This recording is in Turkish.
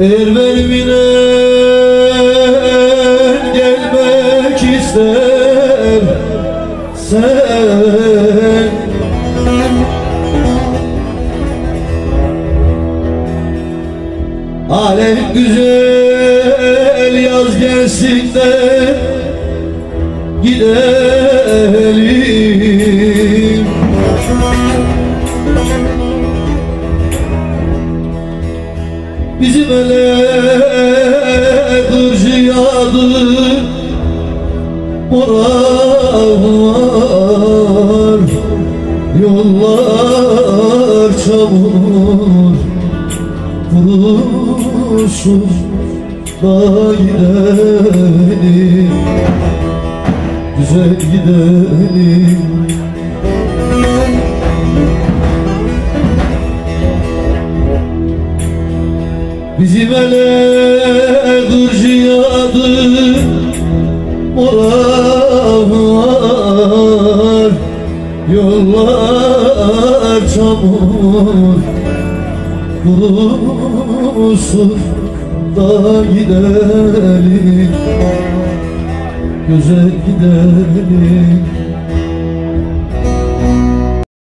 Eğer benimle gelmek ister sen Alem güzel yaz gelsin de gidelim Bizim ele kırcı yağdı Morar Yollar çamur. Kuruşun da gidelim Güzel gidelim Bizim ele kırcı yağdı Morar Yollar çamur Kurusun da gidelim Güzel gidelim